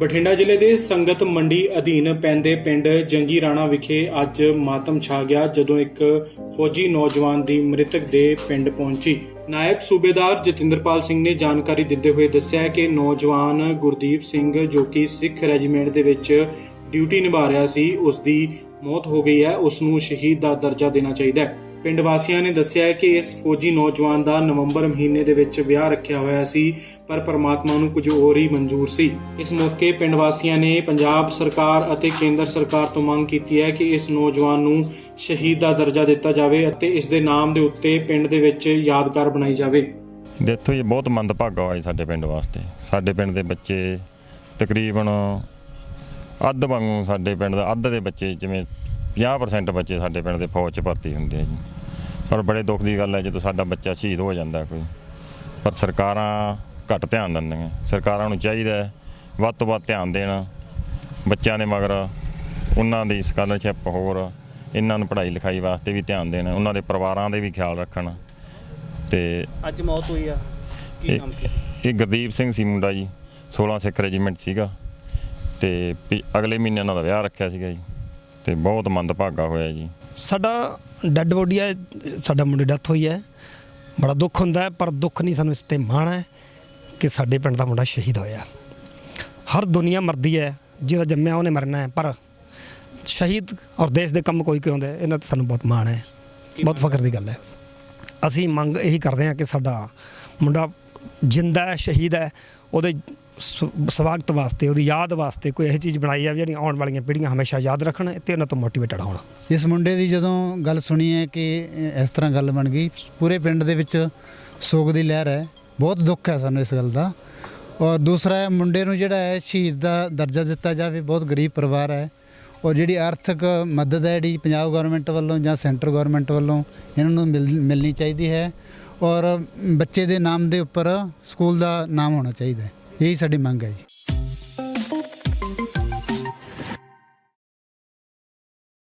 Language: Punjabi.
ਬਠਿੰਡਾ ਜ਼ਿਲ੍ਹੇ ਦੇ ਸੰਗਤ ਮੰਡੀ ਅਧੀਨ ਪੈਂਦੇ ਪਿੰਡ ਜੰਗੀ ਰਾਣਾ ਵਿਖੇ ਅੱਜ ਮਾਤਮ ਛਾ ਗਿਆ, ਜਦੋਂ ਇੱਕ ਫੌਜੀ ਨੌਜਵਾਨ ਦੀ ਮ੍ਰਿਤਕ ਦੇ ਪਿੰਡ ਪਹੁੰਚੀ। ਨਾਇਬ ਸੂਬੇਦਾਰ ਜਤਿੰਦਰਪਾਲ ਸਿੰਘ ਨੇ ਜਾਣਕਾਰੀ ਦਿੰਦੇ ਹੋਏ ਦੱਸਿਆ ਕਿ ਨੌਜਵਾਨ ਗੁਰਦੀਪ ਸਿੰਘ, ਜੋ ਕਿ ਸਿੱਖ ਰੈਜੀਮੈਂਟ ਦੇ ਵਿੱਚ ਡਿਊਟੀ ਨਿਭਾ ਰਿਹਾ ਸੀ ਉਸ ਦੀ ਮੌਤ ਹੋ ਗਈ ਹੈ। ਉਸ ਨੂੰ ਸ਼ਹੀਦ ਦਾ ਦਰਜਾ ਦੇਣਾ ਚਾਹੀਦਾ ਹੈ। ਪਿੰਡ ਵਾਸੀਆਂ ਨੇ ਦੱਸਿਆ ਕਿ ਇਸ ਫੌਜੀ ਨੌਜਵਾਨ ਦਾ ਨਵੰਬਰ ਮਹੀਨੇ ਦੇ ਵਿੱਚ ਵਿਆਹ ਰੱਖਿਆ ਹੋਇਆ ਸੀ, ਪਰ ਪਰਮਾਤਮਾ ਨੂੰ ਕੁਝ ਹੋਰ ਹੀ ਮਨਜ਼ੂਰ ਸੀ। ਇਸ ਮੌਕੇ ਪਿੰਡ ਵਾਸੀਆਂ ਨੇ ਪੰਜਾਬ ਸਰਕਾਰ ਅਤੇ ਕੇਂਦਰ ਸਰਕਾਰ ਤੋਂ ਮੰਗ ਕੀਤੀ ਹੈ ਕਿ ਇਸ ਨੌਜਵਾਨ ਨੂੰ ਸ਼ਹੀਦ ਦਾ ਦਰਜਾ ਦਿੱਤਾ ਜਾਵੇ ਅਤੇ ਇਸ ਦੇ ਨਾਮ ਦੇ ਉੱਤੇ ਪਿੰਡ ਦੇ ਵਿੱਚ ਯਾਦਗਾਰ ਬਣਾਈ ਜਾਵੇ। ਦੇਖੋ ਇਹ ਬਹੁਤ ਮੰਦਭਾਗਾ ਹੋਇਆ ਸਾਡੇ ਪਿੰਡ ਵਾਸਤੇ। ਸਾਡੇ ਪਿੰਡ ਦੇ ਬੱਚੇ ਤਕਰੀਬਨ ਅੱਧ ਵਾਂਗੂ ਸਾਡੇ ਪਿੰਡ ਦਾ, ਅੱਧ ਦੇ ਬੱਚੇ ਜਿਵੇਂ 50% ਬੱਚੇ ਸਾਡੇ ਪਿੰਡ ਦੇ ਫੌਜ 'ਚ ਭਰਤੀ ਹੁੰਦੇ ਆ ਜੀ। ਪਰ ਬੜੇ ਦੁੱਖ ਦੀ ਗੱਲ ਹੈ ਜਦੋਂ ਸਾਡਾ ਬੱਚਾ ਸ਼ਹੀਦ ਹੋ ਜਾਂਦਾ ਕੋਈ। ਪਰ ਸਰਕਾਰਾਂ ਘੱਟ ਧਿਆਨ ਦਿੰਦੀਆਂ। ਸਰਕਾਰਾਂ ਨੂੰ ਚਾਹੀਦਾ ਹੈ ਵੱਧ ਤੋਂ ਵੱਧ ਧਿਆਨ ਦੇਣ ਬੱਚਿਆਂ ਦੇ ਮਗਰ। ਉਹਨਾਂ ਦੀ ਸਕਾਲਰਸ਼ਿਪ ਹੋਰ ਇਹਨਾਂ ਨੂੰ ਪੜ੍ਹਾਈ ਲਿਖਾਈ ਵਾਸਤੇ ਵੀ ਧਿਆਨ ਦੇਣ ਉਹਨਾਂ ਦੇ ਪਰਿਵਾਰਾਂ ਦੇ ਵੀ ਖਿਆਲ ਰੱਖਣ। ਤੇ ਅੱਜ ਮੌਤ ਹੋਈ ਆ। ਕੀ ਇਹ ਨਾਮ ਕੀ ਇਹ ਗੁਰਦੀਪ ਸਿੰਘ ਸੀ ਮੁੰਡਾ ਜੀ 16 ਸਿੱਖ ਰੈਜੀਮੈਂਟ ਸੀਗਾ। ਤੇ ਅਗਲੇ ਮਹੀਨੇ ਉਹਨਾਂ ਦਾ ਵਿਆਹ ਰੱਖਿਆ ਸੀਗਾ ਜੀ। ਤੇ ਬਹੁਤ ਮੰਦਭਾਗਾ ਹੋਇਆ ਜੀ। ਸਾਡਾ ਡੈੱਡ ਬੋਡੀ ਹੈ, ਸਾਡਾ ਮੁੰਡੇ ਡੈਥ ਹੋਈ ਹੈ। ਬੜਾ ਦੁੱਖ ਹੁੰਦਾ ਹੈ, ਪਰ ਦੁੱਖ ਨਹੀਂ ਸਾਨੂੰ ਇਸ ਤੇ ਮਾਣ ਹੈ ਕਿ ਸਾਡੇ ਪਿੰਡ ਦਾ ਮੁੰਡਾ ਸ਼ਹੀਦ ਹੋਇਆ। ਹਰ ਦੁਨੀਆ ਮਰਦੀ ਹੈ, ਜਿਹੜਾ ਜੰਮਿਆ ਉਹਨੇ ਮਰਨਾ ਹੈ, ਪਰ ਸ਼ਹੀਦ ਔਰ ਦੇਸ਼ ਦੇ ਕੰਮ ਕੋਈ ਕਿਉਂਦਾ ਇਹਨਾਂ ਤੇ ਸਾਨੂੰ ਬਹੁਤ ਮਾਣ ਹੈ। ਬਹੁਤ ਫਖਰ ਦੀ ਗੱਲ ਹੈ। ਅਸੀਂ ਮੰਗ ਇਹੀ ਕਰਦੇ ਹਾਂ ਕਿ ਸਾਡਾ ਮੁੰਡਾ ਜਿੰਦਾ ਹੈ, ਸ਼ਹੀਦ ਹੈ, ਉਹਦੇ ਸਵਾਗਤ ਵਾਸਤੇ, ਉਹਦੀ ਯਾਦ ਵਾਸਤੇ ਕੋਈ ਇਹੋ ਚੀਜ਼ ਬਣਾਈ ਜਾਵੇ ਜਿਹੜੀ ਆਉਣ ਵਾਲੀਆਂ ਪੀੜ੍ਹੀਆਂ ਹਮੇਸ਼ਾ ਯਾਦ ਰੱਖਣ ਤੇ ਉਹਨਾਂ ਤੋਂ ਮੋਟੀਵੇਟਡ ਹੋਣ ਇਸ ਮੁੰਡੇ ਦੀ ਜਦੋਂ ਗੱਲ ਸੁਣੀ ਹੈ ਕਿ ਇਸ ਤਰ੍ਹਾਂ ਗੱਲ ਬਣ ਗਈ, ਪੂਰੇ ਪਿੰਡ ਦੇ ਵਿੱਚ ਸੋਗ ਦੀ ਲਹਿਰ ਹੈ, ਬਹੁਤ ਦੁੱਖ ਹੈ ਸਾਨੂੰ ਇਸ ਗੱਲ ਦਾ। ਔਰ ਦੂਸਰਾ ਹੈ, ਮੁੰਡੇ ਨੂੰ ਜਿਹੜਾ ਹੈ, ਸ਼ਹੀਦ ਦਾ ਦਰਜਾ ਦਿੱਤਾ ਜਾਵੇ, ਬਹੁਤ ਗਰੀਬ ਪਰਿਵਾਰ ਹੈ। ਔਰ ਜਿਹੜੀ ਆਰਥਿਕ ਮਦਦ ਹੈ, ਜਿਹੜੀ ਪੰਜਾਬ ਗਵਰਨਮੈਂਟ ਵੱਲੋਂ ਜਾਂ ਸੈਂਟਰ ਗਵਰਨਮੈਂਟ ਵੱਲੋਂ ਇਹਨਾਂ ਨੂੰ ਮਿਲ- ਮਿਲਣੀ ਚਾਹੀਦੀ ਹੈ। ਔਰ ਬੱਚੇ ਦੇ ਨਾਮ ਦੇ ਉੱਪਰ ਸਕੂਲ ਦਾ ਨਾਮ ਹੋਣਾ ਚਾਹੀਦਾ ਹੈ। ਇਹੀ ਸਾਡੀ ਮੰਗ ਹੈ ਜੀ।